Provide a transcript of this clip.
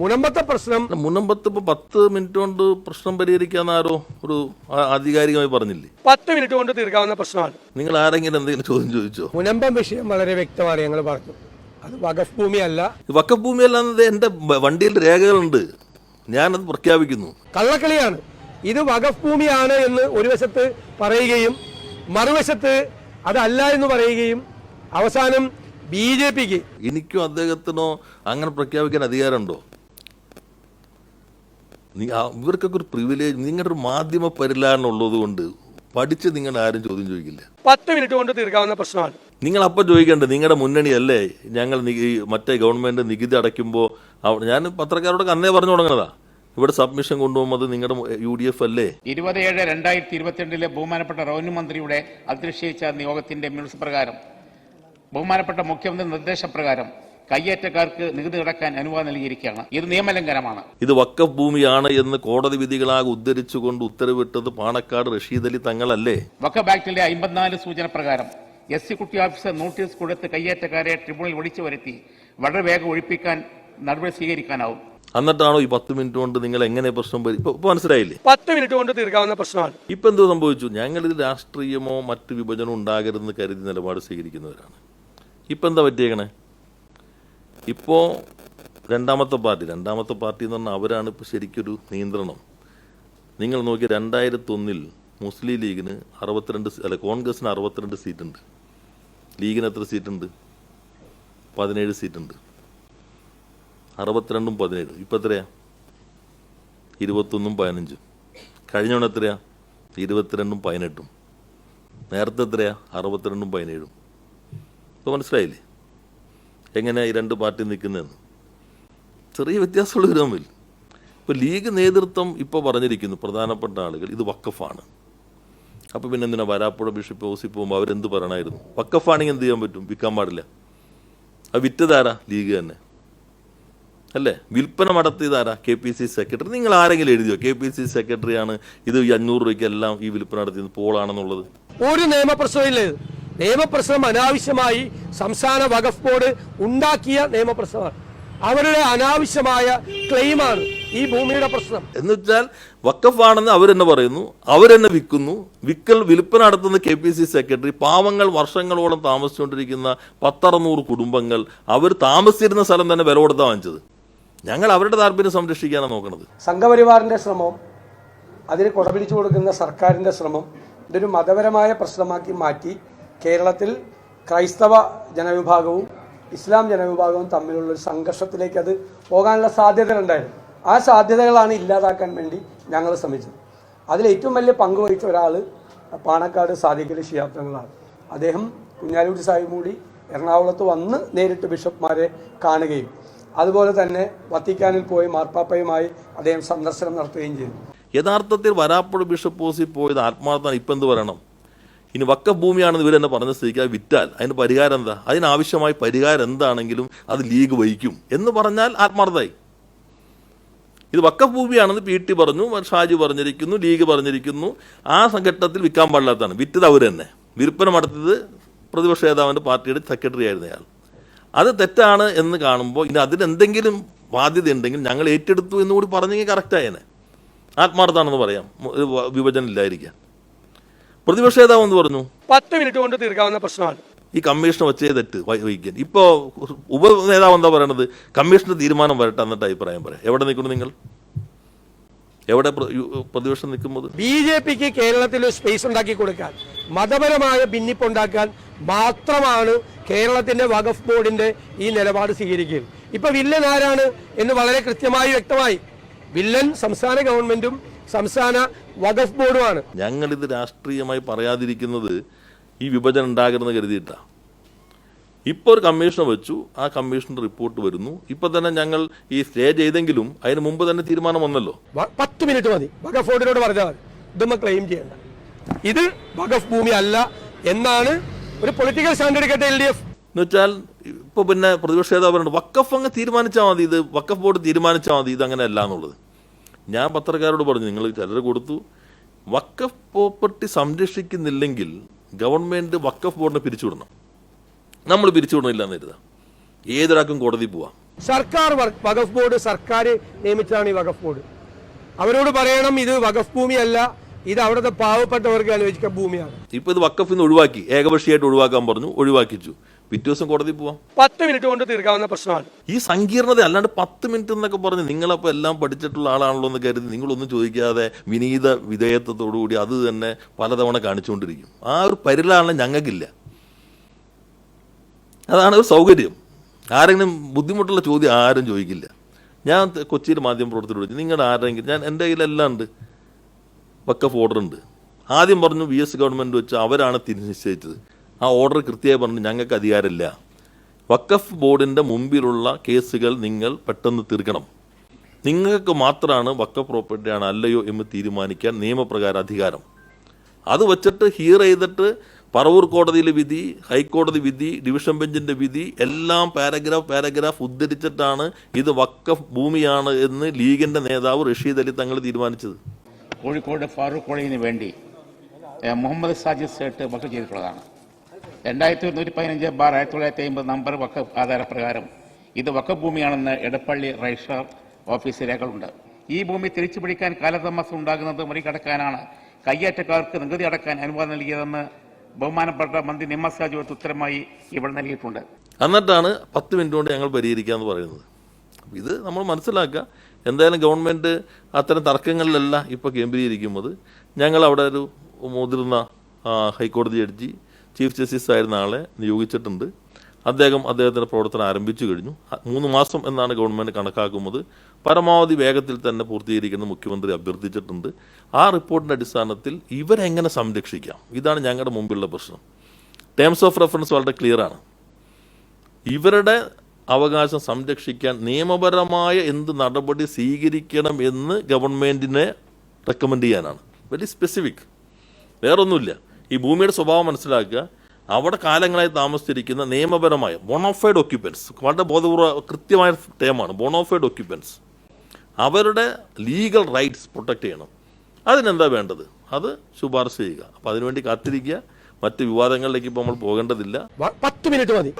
മുനമ്പത്തെ പ്രശ്നം മുനമ്പത്ത് ഇപ്പൊ പത്ത് മിനിറ്റ് കൊണ്ട് പ്രശ്നം പരിഹരിക്കാന്ന് ആരോ ഒരു ആധികാരികമായി പറഞ്ഞില്ലേ? പത്ത് മിനിറ്റ് കൊണ്ട് തീർക്കാവുന്ന പ്രശ്നമാണ്. നിങ്ങൾ ആരെങ്കിലും എന്തെങ്കിലും ചോദ്യം ചോദിച്ചോ? മുനമ്പം വിഷയം വളരെ വ്യക്തമാണ് ഞങ്ങൾ പറഞ്ഞു. അത് വഖഫ് ഭൂമിയല്ല വഖഫ് ഭൂമിയല്ല അല്ലാന്നത് എന്റെ വണ്ടിയിൽ രേഖകളുണ്ട്. ഞാനത് പ്രഖ്യാപിക്കുന്നു. കള്ളക്കളിയാണ്. ഇത് വഖഫ് ഭൂമിയാണ് എന്ന് ഒരു വശത്ത് പറയുകയും മറുവശത്ത് അതല്ല എന്ന് പറയുകയും അവസാനം ബി ജെ പിക്ക് എനിക്കോ അദ്ദേഹത്തിനോ അങ്ങനെ പ്രഖ്യാപിക്കാൻ അധികാരമുണ്ടോ? ഇവർക്കൊക്കെ ഒരു പ്രിവിലേജ് നിങ്ങളുടെ ഒരു മാധ്യമ പരിലാരണം ഉള്ളത് കൊണ്ട് പഠിച്ച് നിങ്ങൾ ആരും ചോദ്യം ചോദിക്കില്ല. പത്ത് മിനിറ്റ് കൊണ്ട് തീർക്കാവുന്ന പ്രശ്നമാണ്. നിങ്ങൾ അപ്പം ചോദിക്കേണ്ടത് നിങ്ങളുടെ മുന്നണിയല്ലേ ഞങ്ങൾ മറ്റേ ഗവൺമെന്റ് നികുതി അടയ്ക്കുമ്പോൾ ഞാൻ പത്രക്കാരോടൊക്കെ അന്നേ പറഞ്ഞു തുടങ്ങണതാ ഇവിടെ സബ്മിഷൻ കൊണ്ടുപോകുന്നത് നിങ്ങളുടെ യു ഡി എഫ് അല്ലേ? ഇരുപത് ഏഴ് രണ്ടായിരത്തി ഇരുപത്തിരണ്ടിലെ ബഹുമാനപ്പെട്ട റവന്യൂ മന്ത്രിയുടെ അധ്യക്ഷയിച്ച നിയോഗത്തിന്റെ മിനിറ്റ്സ് പ്രകാരം ബഹുമാനപ്പെട്ട മുഖ്യമന്ത്രി നിർദ്ദേശപ്രകാരം കയ്യേറ്റക്കാർക്ക് നികുതി അടക്കാൻ അനുവാദം നൽകിയിരിക്കുകയാണ്. ഇത് നിയമലംഘനമാണ്. ഇത് വക്കഫ് ഭൂമിയാണ് എന്ന് കോടതി വിധികളാകെ ഉദ്ധരിച്ചുകൊണ്ട് ഉത്തരവിട്ടത് പാണക്കാട് റഷീദ് അലി തങ്ങളല്ലേ? വക്കഫ് ആക്ടിലെ അമ്പത്തിനാല് സൂചന പ്രകാരം എസ് സി കുട്ടി ഓഫീസർ നോട്ടീസ് കൊടുത്ത് കയ്യേറ്റക്കാരെ ട്രിബ്യൂണൽ വിളിച്ചു വരുത്തി വളരെ വേഗം ഒഴിപ്പിക്കാൻ നടപടി സ്വീകരിക്കാനാവും. എന്നിട്ടാണോ ഈ പത്ത് മിനിറ്റ് കൊണ്ട് നിങ്ങൾ എങ്ങനെ പ്രശ്നം മനസ്സിലായില്ലേ? പത്ത് മിനിറ്റ് കൊണ്ട് തീർക്കാവുന്ന പ്രശ്നമാണ്. ഇപ്പൊ എന്തോ സംഭവിച്ചു? ഞങ്ങൾ ഇത് രാഷ്ട്രീയമോ മറ്റ് വിഭജനമോ ഉണ്ടാകരുതെന്ന് കരുതി നിലപാട് സ്വീകരിക്കുന്നവരാണ്. ഇപ്പൊ എന്താ പറ്റിയേക്കണേ? ഇപ്പോ രണ്ടാമത്തെ പാർട്ടി രണ്ടാമത്തെ പാർട്ടി എന്ന് പറഞ്ഞാൽ അവരാണ് ഇപ്പോൾ ശരിക്കൊരു നിയന്ത്രണം. നിങ്ങൾ നോക്കി രണ്ടായിരത്തി ഒന്നിൽ മുസ്ലിം ലീഗിന് അറുപത്തിരണ്ട് അല്ല കോൺഗ്രസിന് അറുപത്തിരണ്ട് സീറ്റുണ്ട്. ലീഗിന് എത്ര സീറ്റുണ്ട്? പതിനേഴ് സീറ്റുണ്ട്. അറുപത്തിരണ്ടും പതിനേഴും. ഇപ്പം എത്രയാ? ഇരുപത്തൊന്നും പതിനഞ്ചും. കഴിഞ്ഞ തവണ എത്രയാ? ഇരുപത്തിരണ്ടും പതിനെട്ടും. നേരത്തെ എത്രയാ? അറുപത്തിരണ്ടും പതിനേഴും. ഇപ്പോൾ മനസ്സിലായില്ലേ? എങ്ങനെ ഈ രണ്ട് പാർട്ടി നിൽക്കുന്നതെന്ന് ചെറിയ വ്യത്യാസമുള്ള ഒരു തമ്മിൽ. ഇപ്പോൾ ലീഗ് നേതൃത്വം ഇപ്പോൾ പറഞ്ഞിരിക്കുന്നു പ്രധാനപ്പെട്ട ആളുകൾ ഇത് വക്കഫാണ് അപ്പോൾ പിന്നെ എന്തിനാ വരാപ്പുഴ ബിഷപ്പ് ഹൗസിൽ പോകുമ്പോൾ അവരെന്ത് പറയണമായിരുന്നു വക്കഫാണെങ്കിൽ എന്ത് ചെയ്യാൻ പറ്റും? വിൽക്കാൻ പാടില്ല. അത് വിറ്റതാരാ? ലീഗ് തന്നെ. അല്ലേ? വിൽപ്പന നടത്തിയതാരാ? K P C secretary. നിങ്ങൾ ആരെങ്കിലും എഴുതിയോ? കെ പി സി സെക്രട്ടറിയാണ് ഇത് ഈ രൂപയ്ക്ക് എല്ലാം ഈ വിൽപ്പന നടത്തിയത് പോളാണെന്നുള്ളത്. ഒരു നിയമപ്രശ്നമില്ല നിയമപ്രശ്നം അനാവശ്യമായി സംസ്ഥാന വഖഫ് ബോർഡ് ഉണ്ടാക്കിയ നിയമപ്രശ്നമാണ്. അവരുടെ അനാവശ്യമായ ക്ലെയിമാണ് ഈ ഭൂമിയുടെ പ്രശ്നം. എന്ന് വെച്ചാൽ വക്കഫാണെന്ന് അവരെന്നെ പറയുന്നു അവരെന്നെ വിൽക്കുന്നു. വിക്കൽ വിൽപ്പന നടത്തുന്ന കെ പി സി സെക്രട്ടറി പാവങ്ങൾ വർഷങ്ങളോളം താമസിച്ചുകൊണ്ടിരിക്കുന്ന പത്തറുന്നൂറ് കുടുംബങ്ങൾ അവർ താമസിച്ചിരുന്ന സ്ഥലം തന്നെ വില കൊടുത്താ വാങ്ങിച്ചത്. ഞങ്ങൾ അവരുടെ താല്പര്യം സംരക്ഷിക്കാനാണ് നോക്കുന്നത് സംഘപരിവാറിന്റെ ശ്രമം അതിന് കൊടപിടിച്ചു കൊടുക്കുന്ന സർക്കാരിന്റെ ശ്രമം ഇതൊരു മതപരമായ പ്രശ്നമാക്കി മാറ്റി കേരളത്തിൽ ക്രൈസ്തവ ജനവിഭാഗവും ഇസ്ലാം ജനവിഭാഗവും തമ്മിലുള്ള ഒരു സംഘർഷത്തിലേക്ക് അത് പോകാനുള്ള സാധ്യതകളുണ്ടായിരുന്നു ആ സാധ്യതകളാണ് ഇല്ലാതാക്കാൻ വേണ്ടി ഞങ്ങൾ ശ്രമിച്ചത്. അതിൽ ഏറ്റവും വലിയ പങ്ക് വഹിച്ച ഒരാൾ പാണക്കാട് സാദിഖലി ശിയാബ്ദങ്ങളാണ് അദ്ദേഹം കുഞ്ഞാലൂർ സാഹിബ് കൂടി എറണാകുളത്ത് വന്ന് നേരിട്ട് ബിഷപ്പ്മാരെ കാണുകയും അതുപോലെ തന്നെ വത്തിക്കാനിൽ പോയി മാർപ്പാപ്പയുമായി അദ്ദേഹം സന്ദർശനം നടത്തുകയും ചെയ്തു. യഥാർത്ഥത്തിൽ വരാപ്പുഴ ബിഷപ്പ് ഹൗസിൽ പോയത് ആത്മാർത്ഥമാണ്. ഇപ്പം എന്ത് പറയണം ഇനി വക്ക ഭൂമിയാണെന്ന് ഇവർ തന്നെ പറഞ്ഞ സ്ഥിതിക്ക് അത് വിറ്റാൽ അതിന് പരിഹാരം എന്താ? അതിനാവശ്യമായ പരിഹാരം എന്താണെങ്കിലും അത് ലീഗ് വഹിക്കും എന്ന് പറഞ്ഞാൽ ആത്മാർത്ഥമായി. ഇത് വക്കഫ് ഭൂമിയാണെന്ന് പി ടി പറഞ്ഞു ഷാജി പറഞ്ഞിരിക്കുന്നു ലീഗ് പറഞ്ഞിരിക്കുന്നു. ആ ഘട്ടത്തിൽ വിൽക്കാൻ പാടില്ലാത്തതാണ്. വിറ്റത് അവർ തന്നെ. വിൽപ്പന നടത്തിയത് പ്രതിപക്ഷ നേതാവിന്റെ പാർട്ടിയുടെ സെക്രട്ടറി ആയിരുന്നു അയാൾ അത് തെറ്റാണ് എന്ന് കാണുമ്പോൾ ഇനി അതിനെന്തെങ്കിലും ബാധ്യത ഉണ്ടെങ്കിൽ ഞങ്ങൾ ഏറ്റെടുത്തു എന്ന് കൂടി പറഞ്ഞെങ്കിൽ കറക്റ്റായേനെ ആത്മാർത്ഥമാണെന്ന് പറയാം. വിഭജനം ഇല്ലായിരിക്കാം പ്രതിപക്ഷ നേതാവ് എന്ന് പറഞ്ഞു? പത്ത് മിനിറ്റ് കൊണ്ട് തീർക്കാവുന്ന പ്രശ്നമാണ്. ഈ കമ്മീഷൻ വച്ചേ തെറ്റ് വഹിക്കാൻ ഇപ്പോൾ ഉപ നേതാവ് എന്താ പറയണത്? കമ്മീഷന്റെ തീരുമാനം വരട്ടെ എന്നിട്ട് അഭിപ്രായം പറയാം. എവിടെ നിൽക്കുന്നു നിങ്ങൾ? എവിടെ പ്രതിപക്ഷം നിൽക്കുമ്പോൾ ബി ജെ പിക്ക് കേരളത്തിൽ ഒരു സ്പേസ് ഉണ്ടാക്കി കൊടുക്കാൻ മതപരമായ ഭിന്നിപ്പുണ്ടാക്കാൻ മാത്രമാണ് കേരളത്തിന്റെ വഖഫ് ബോർഡിന്റെ ഈ നിലപാട് സ്വീകരിക്കുക. ഇപ്പൊ വില്ലൻ ആരാണ് എന്ന് വളരെ കൃത്യമായി വ്യക്തമായി. വില്ലൻ സംസ്ഥാന ഗവൺമെന്റും സംസ്ഥാന വഖഫ് ബോർഡുമാണ്. ഞങ്ങളിത് രാഷ്ട്രീയമായി പറയാതിരിക്കുന്നത് ഈ വിഭജനം ഉണ്ടാകരുതെന്ന് കരുതിയിട്ടാണ് ഇപ്പോൾ ഒരു കമ്മീഷൻ വെച്ചു ആ കമ്മീഷന്റെ റിപ്പോർട്ട് വരുന്നു. ഇപ്പൊ തന്നെ ഞങ്ങൾ ഈ സ്റ്റേ ചെയ്തെങ്കിലും അതിന് മുമ്പ് തന്നെ തീരുമാനം വന്നല്ലോ. പത്ത് മിനിറ്റ് മതി. വഖഫ് ബോർഡിനോട് പറഞ്ഞാൽ മതി. ഇതൊന്നും ക്ലെയിം ചെയ്യണ്ട. ഇത് വഖഫ് ഭൂമി അല്ല എന്നാണ് ഒരു പൊളിറ്റിക്കൽ സ്റ്റാൻഡേർഡ് എടുക്കട്ടെ എൽ ഡി എഫ് എന്ന് വെച്ചാൽ ഇപ്പൊ പിന്നെ പ്രതിപക്ഷ നേതാവ് പറഞ്ഞു വക്കഫ് അങ്ങ് തീരുമാനിച്ചാൽ മതി ഇത് വക്കഫ് ബോർഡ് തീരുമാനിച്ചാൽ മതി ഇത് അങ്ങനെ അല്ല എന്നുള്ളത്. ഞാൻ പത്രക്കാരോട് പറഞ്ഞു നിങ്ങൾ ചിലർ കൊടുത്തു. വക്കഫ് പ്രോപ്പർട്ടി സംരക്ഷിക്കുന്നില്ലെങ്കിൽ ഗവൺമെന്റ് വക്കഫ് ബോർഡിനെ പിരിച്ചുവിടണം. നമ്മൾ പിരിച്ചുവിടണില്ല എന്ന് കരുതാം. ഏതൊരാൾക്കും കോടതി പോവാം. സർക്കാർ വകഫ് വഖഫ് ബോർഡ് സർക്കാർ നിയമിച്ചതാണ് ഈ വഖഫ് ബോർഡ്. അവരോട് പറയണം ഇത് വഖഫ് ഭൂമിയല്ല ഇത് അവിടുത്തെ പാവപ്പെട്ടവർക്ക് അനുവദിച്ച ഭൂമിയാണ്. ഇപ്പൊ ഇത് വക്കഫിന്ന് ഒഴിവാക്കി ഏകപക്ഷീയമായിട്ട് ഒഴിവാക്കാൻ പറഞ്ഞു ഒഴിവാക്കിച്ചു. പിറ്റേ ദിവസം കോടതി പോവാം. പത്ത് മിനിറ്റ് കൊണ്ട് തീർക്കാവുന്ന പ്രശ്നമാണ്. ഈ സങ്കീർണത അല്ലാണ്ട് പത്ത് മിനിറ്റ് എന്നൊക്കെ പറഞ്ഞ് നിങ്ങളപ്പോൾ എല്ലാം പഠിച്ചിട്ടുള്ള ആളാണല്ലോ എന്ന് കരുതി നിങ്ങളൊന്നും ചോദിക്കാതെ വിനീത വിധേയത്വത്തോടു കൂടി അത് തന്നെ പലതവണ കാണിച്ചുകൊണ്ടിരിക്കും. ആ ഒരു പരിലാണ് ഞങ്ങൾക്കില്ല. അതാണ് ഒരു സൗകര്യം. ആരെങ്കിലും ബുദ്ധിമുട്ടുള്ള ചോദ്യം ആരും ചോദിക്കില്ല. ഞാൻ കൊച്ചിയിൽ മാധ്യമ പ്രവർത്തകർ വിളിച്ചു നിങ്ങളുടെ ആരെങ്കിലും ഞാൻ എന്റെ കയ്യിലെല്ലാം ഉണ്ട്. വക്കഫ് ഓർഡർ ഉണ്ട്. ആദ്യം പറഞ്ഞു വി എസ് ഗവൺമെന്റ് വെച്ച് അവരാണ് തിരി നിശ്ചയിച്ചത്. ആ ഓർഡർ കൃത്യമായി പറഞ്ഞു ഞങ്ങൾക്ക് അധികാരമില്ല. വക്കഫ് ബോർഡിന്റെ മുമ്പിലുള്ള കേസുകൾ നിങ്ങൾ പെട്ടെന്ന് തീർക്കണം. നിങ്ങൾക്ക് മാത്രമാണ് വക്കഫ് പ്രോപ്പർട്ടിയാണ് അല്ലയോ എന്ന് തീരുമാനിക്കാൻ നിയമപ്രകാരം അധികാരം. അത് വച്ചിട്ട് ഹിയർ ചെയ്തിട്ട് പറവൂർ കോടതിയിലെ വിധി ഹൈക്കോടതി വിധി ഡിവിഷൻ ബെഞ്ചിന്റെ വിധി എല്ലാം പാരഗ്രാഫ് പാരഗ്രാഫ് ഉദ്ധരിച്ചിട്ടാണ് ഇത് വക്കഫ് ഭൂമിയാണ് എന്ന് ലീഗിന്റെ നേതാവ് റഷീദ് അലി തങ്ങൾ തീരുമാനിച്ചത്. കോഴിക്കോട് ഫാറൂഖ് കോളേജിന് വേണ്ടി മുഹമ്മദ് സാജിദ് സേട്ട് വക്കഫ് ചെയ്തിട്ടുള്ളതാണ്. രണ്ടായിരത്തി ഒരുന്നൂറ്റി പതിനഞ്ച് ബാർ ആയിരത്തി തൊള്ളായിരത്തി അമ്പത് നമ്പർ വക്ക ആധാരപ്രകാരം ഇത് വക്കഭൂമിയാണെന്ന് എടപ്പള്ളി രജിസ്ട്രാർ ഓഫീസ് രേഖകളുണ്ട്. ഈ ഭൂമി തിരിച്ചു പിടിക്കാൻ കാലതാമസം ഉണ്ടാകുന്നത് മറികടക്കാനാണ്. കയ്യേറ്റക്കാർക്ക് നികുതി അടക്കാൻ അനുവാദം നൽകിയതെന്ന് ബഹുമാനപ്പെട്ട മന്ത്രി നിമ്മസാജുവത്ത് ഉത്തരമായി ഇവിടെ നൽകിയിട്ടുണ്ട്. എന്നിട്ടാണ് പത്ത് മിനിറ്റ് കൊണ്ട് ഞങ്ങൾ പരിഹരിക്കാമെന്ന് പറയുന്നത്. ഇത് നമ്മൾ മനസ്സിലാക്കുക. എന്തായാലും ഗവൺമെന്റ് അത്തരം തർക്കങ്ങളിലല്ല ഇപ്പോൾ കേന്ദ്രീകരിക്കുന്നത്. ഞങ്ങൾ അവിടെ ഒരു മുതിർന്ന ഹൈക്കോടതി ജഡ്ജി ചീഫ് ജസ്റ്റിസ് ആയിരുന്ന ആളെ നിയോഗിച്ചിട്ടുണ്ട്. അദ്ദേഹം അദ്ദേഹത്തിന്റെ പ്രവർത്തനം ആരംഭിച്ചു കഴിഞ്ഞു. മൂന്ന് മാസം എന്നാണ് ഗവൺമെന്റ് കണക്കാക്കുന്നത്. പരമാവധി വേഗത്തിൽ തന്നെ പൂർത്തീകരിക്കുന്ന മുഖ്യമന്ത്രി അഭ്യർത്ഥിച്ചിട്ടുണ്ട്. ആ റിപ്പോർട്ടിന്റെ അടിസ്ഥാനത്തിൽ ഇവരെങ്ങനെ സംരക്ഷിക്കാം? ഇതാണ് ഞങ്ങളുടെ മുമ്പിലുള്ള പ്രശ്നം. ടേംസ് ഓഫ് റെഫറൻസ് വളരെ ക്ലിയറാണ് ഇവരുടെ അവകാശം സംരക്ഷിക്കാൻ നിയമപരമായ എന്ത് നടപടി സ്വീകരിക്കണം എന്ന് ഗവൺമെന്റിനെ റെക്കമെൻഡ് ചെയ്യാനാണ്. വെരി സ്പെസിഫിക് വേറൊന്നുമില്ല. ഈ ഭൂമിയുടെ സ്വഭാവം മനസ്സിലാക്കുക. അവിടെ കാലങ്ങളായി താമസിച്ചിരിക്കുന്ന നിയമപരമായ ബോണോഫൈഡ് ഒക്യുപ്പൻസ് വളരെ ബോധപൂർവ കൃത്യമായ ടേമാണ് ബോണോഫൈഡ് ഒക്യുപ്പൻസ് അവരുടെ ലീഗൽ റൈറ്റ്സ് പ്രൊട്ടക്റ്റ് ചെയ്യണം. അതിനെന്താ വേണ്ടത്? അത് ശുപാർശ ചെയ്യുക. അപ്പോൾ അതിനുവേണ്ടി കാത്തിരിക്കുക. മറ്റ് വിവാദങ്ങളിലേക്ക് ഇപ്പോൾ നമ്മൾ പോകേണ്ടതില്ല. പത്ത് മിനിറ്റ് മതി.